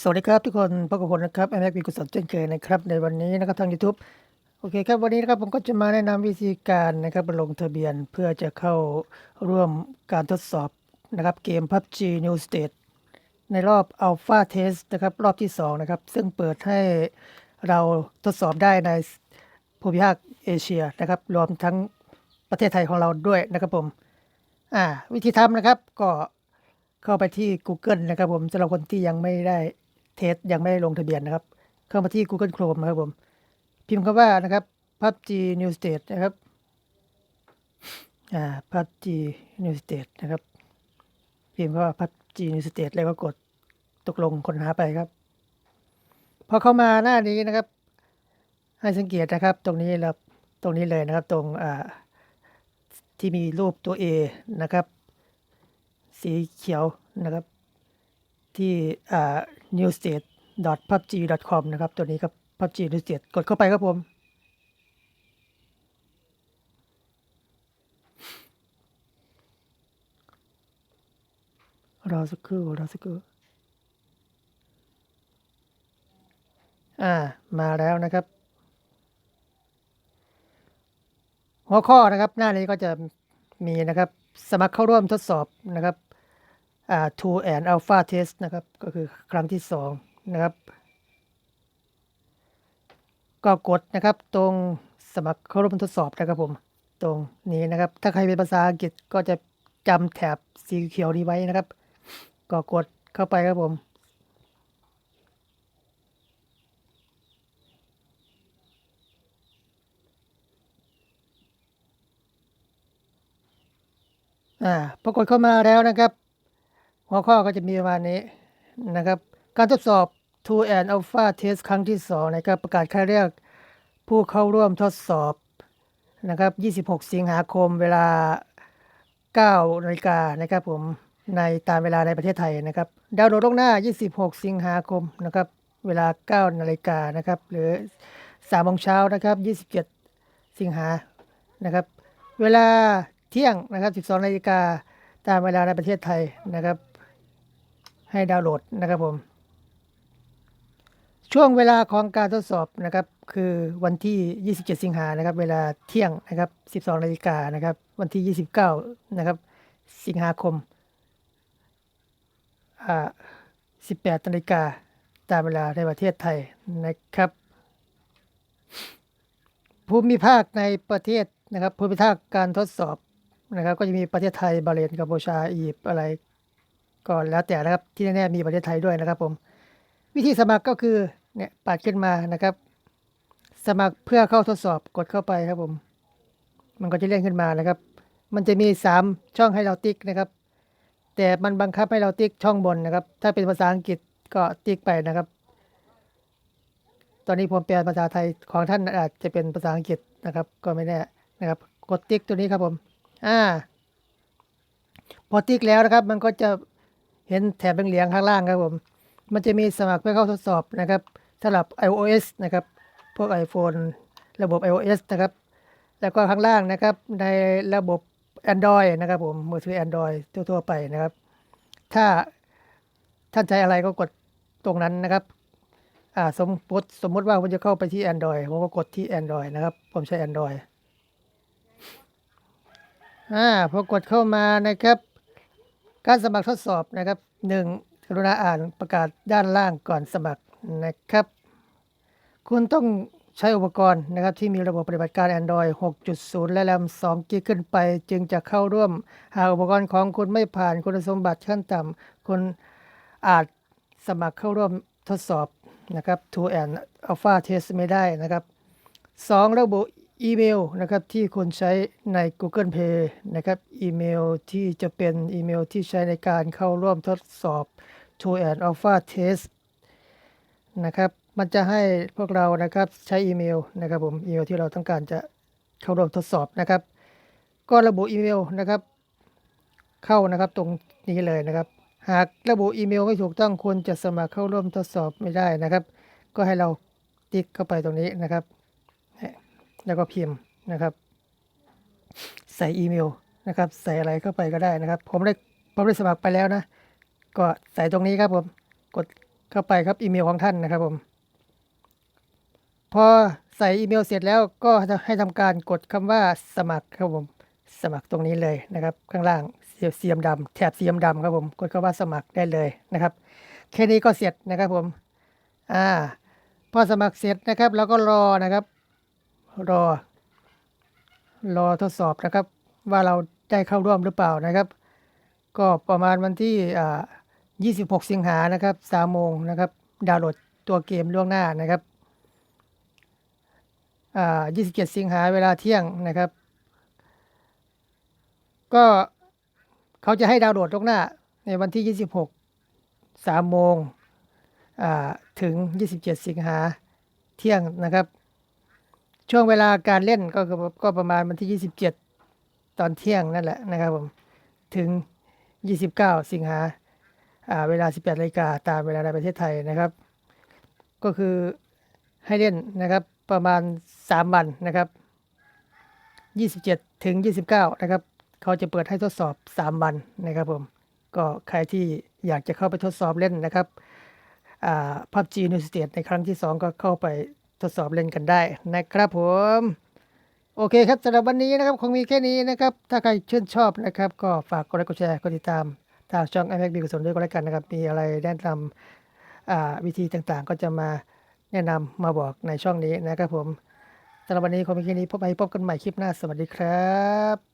สวัสดีครับทุกคนพบกับผมนะครับแอมแม็กมีกุศลเช่นเคยนะครับในวันนี้นะครับทาง YouTube โอเคครับวันนี้นะครับผมก็จะมาแนะนำวิธีการนะครับลงทะเบียนเพื่อจะเข้าร่วมการทดสอบนะครับเกม PUBG New State ในรอบ Alpha Test นะครับรอบที่ 2 นะครับ ซึ่งเปิดให้เราทดสอบได้ในภูมิภาคเอเชียนะครับรวมทั้งประเทศไทยของเราด้วยนะครับผมอ่าวิธีทำนะครับก็เข้าไปที่ Google นะครับผมสำหรับคนที่ยังไม่ได้ เทสยังไม่ได้ลงทะเบียนนะครับ เข้ามาที่ Google Chrome นะครับผม พิมพ์คำว่านะครับ PUBG New State นะครับ อ่า PUBG New State นะครับ พิมพ์คำว่า PUBG New State แล้วก็กดตกลงค้นหาไปครับ พอเข้ามาหน้านี้นะครับ ให้สังเกตนะครับ ตรงนี้แล้วตรงนี้เลยนะครับ ตรงอ่าที่มีรูปตัว A นะครับ สีเขียวนะครับ ที่อ่า newstate.pubg.com นะครับ ตัวนี้ครับ PUBG New State กดเข้าไปครับผม รอสักครู่รอสักครู่อ่า มาแล้วนะครับ หัวข้อนะครับ หน้านี้ก็จะมีนะครับ สมัครเข้าร่วมทดสอบนะครับ two and alpha test นะครับ ก็คือครั้งที่สองนะครับ ก็กดนะครับตรงสมัครเข้าร่วมทดสอบนะครับผม ตรงนี้นะครับ ถ้าใครเป็นภาษาอังกฤษก็จะจำแถบสีเขียวนี้ไว้นะครับ ก็กดเข้าไปครับผมอ่าปรากฏเข้ามาแล้วนะครับ หัวข้อก็จะมีประมาณนี้นะครับ การทดสอบ t o and Alpha Test ครั้งที่2นะครับประกาศคัดเลือกผู้เข้าร่วมทดสอบนะครับ 26 สิงหาคมเวลา 9นาฬิกานะครับผม ในตามเวลาในประเทศไทยนะครับ ดาวน์โหลดล่วงหน้า 26 สิงหาคมนะครับ เวลา 9นาฬิกานะครับ หรือ3โมงเช้านะครับ 27 สิงหานะครับ เวลาเที่ยงนะครับ 12นาฬิกาตามเวลาในประเทศไทยนะครับ ให้ดาวน์โหลดนะครับผม ช่วงเวลาของการทดสอบนะครับ คือวันที่ 27 สิงหานะครับ เวลาเที่ยงนะครับ 12นาฬิกานะครับ วันที่ 29 นะครับ สิงหาคมอ่า18นาฬิกาตามเวลาในประเทศไทยนะครับ ภูมิภาคในประเทศนะครับภูมิภาคการทดสอบนะครับ ก็จะมีประเทศไทย บาเรนกัมพูชาอียิปต์อะไร ก็แล้วแต่นะครับที่แน่ๆมีประเทศไทยด้วยนะครับ ผม วิธีสมัครก็คือเนี่ยปัดขึ้นมานะครับ สมัครเพื่อเข้าทดสอบกดเข้าไปครับผม มันก็จะเลื่อนขึ้นมานะครับ มันจะมี 3 ช่องให้เราติ๊กนะครับ แต่มันบังคับให้เราติ๊กช่องบนนะครับ ถ้าเป็นภาษาอังกฤษก็ติ๊กไปนะครับ ตอนนี้ผมแปลภาษาไทยของท่านอาจจะเป็นภาษาอังกฤษนะครับ ก็ไม่แน่นะครับ กดติ๊กตัวนี้ครับผม อ่า พอติ๊กแล้วนะครับ มันก็จะ เห็นแถบเหลืองๆข้างล่างครับผม มันจะมีสมัครเพื่อเข้าทดสอบนะครับสำหรับ iOS นะครับ พวก iPhone ระบบ iOS นะครับ แล้วก็ข้างล่างนะครับในระบบ Android นะครับผมมือถือ Android ทั่วๆไปนะครับ ถ้าท่านใช้อะไรก็กดตรงนั้นนะครับอ่าสมมติสมมติว่าผมจะเข้าไปที่ Android ผมก็กดที่ Android นะครับ ผมใช้ Android อ่าพอกดเข้ามานะครับ การสมัครทดสอบนะครับหนึ่งกรุณาอ่านประกาศด้านล่างก่อนสมัครนะครับ คุณต้องใช้อุปกรณ์นะครับที่มีระบบปฏิบัติการ Android 6.0 และแรม2กิกขึ้นไป จึงจะเข้าร่วม หากอุปกรณ์ของคุณไม่ผ่านคุณสมบัติขั้นต่ำคุณอาจสมัครเข้าร่วมทดสอบนะครับ To and Alpha Test ไม่ได้นะครับ 2 ระบุ อีเมลนะครับที่คุณใช้ใน Google Play นะครับอีเมลที่จะเป็นอีเมลที่ใช้ในการเข้าร่วมทดสอบ Two and Alpha Test นะครับมันจะให้พวกเรานะครับใช้อีเมลนะครับผมอีเมลที่เราต้องการจะเข้าร่วมทดสอบนะครับ ก็ระบุอีเมลนะครับ เข้านะครับตรงนี้เลยนะครับ หากระบุอีเมลไม่ถูกต้องคุณจะสมัครเข้าร่วมทดสอบไม่ได้นะครับ ก็ให้เราติ๊กเข้าไปตรงนี้นะครับ แล้วก็พิมพ์นะครับ ใส่อีเมลนะครับ ใส่อะไรเข้าไปก็ได้นะครับ ผมได้ผมได้สมัครไปแล้วนะ ก็ใส่ตรงนี้ครับผมกดเข้าไปครับอีเมลของท่านนะครับผมพอใส่อีเมลเสร็จแล้วก็จะให้ทำการกดคำว่าสมัครครับผมสมัครตรงนี้เลยนะครับ ข้างล่างเสียมดำแถบเสียมดำครับผมกดคำว่าสมัครได้เลยนะครับแค่นี้ก็เสร็จนะครับผมอ่าพอสมัครเสร็จนะครับ แล้วก็รอนะครับ รอ รอทดสอบนะครับ ว่าเราได้เข้าร่วมหรือเปล่านะครับ ก็ประมาณวันที่ 26 สิงหานะครับ3โมงนะครับดาวน์โหลดตัวเกมล่วงหน้านะครับ 27 สิงหาเวลาเที่ยงนะครับ ก็เขาจะให้ดาวน์โหลดล่วงหน้า ในวันที่ 26 3โมงถึง 27 สิงหาเที่ยงนะครับ ช่วงเวลาการเล่นก็คือก็ประมาณวันที่ 27 ตอนเที่ยงนั่นแหละนะครับผม ถึง 29 สิงหาอ่าเวลา 18นาฬิกาตามเวลาในประเทศไทยนะครับ ก็คือให้เล่นนะครับประมาณ 3 วันนะครับ 27 ถึง 29 นะครับ เขาจะเปิดให้ทดสอบ 3 วันนะครับผม ก็ใครที่อยากจะเข้าไปทดสอบเล่นนะครับอ่า PUBG New State ในครั้งที่ 2 ก็เข้าไป ทดสอบเล่นกันได้นะครับผมโอเคครับสำหรับวันนี้นะครับคงมีแค่นี้นะครับ ถ้าใครชื่นชอบนะครับ ก็ฝากกดไลค์กดแชร์กดติดตามทางช่อง i m a c บีกุศลด้วยก็แล้วกันนะครับ มีอะไรแนะนำวิธีต่างๆ ก็จะมาแนะนำมาบอกในช่องนี้นะครับผมสำหรับวันนี้คงมีแค่นี้พบไปพบกันใหม่คลิปหน้าสวัสดีครับ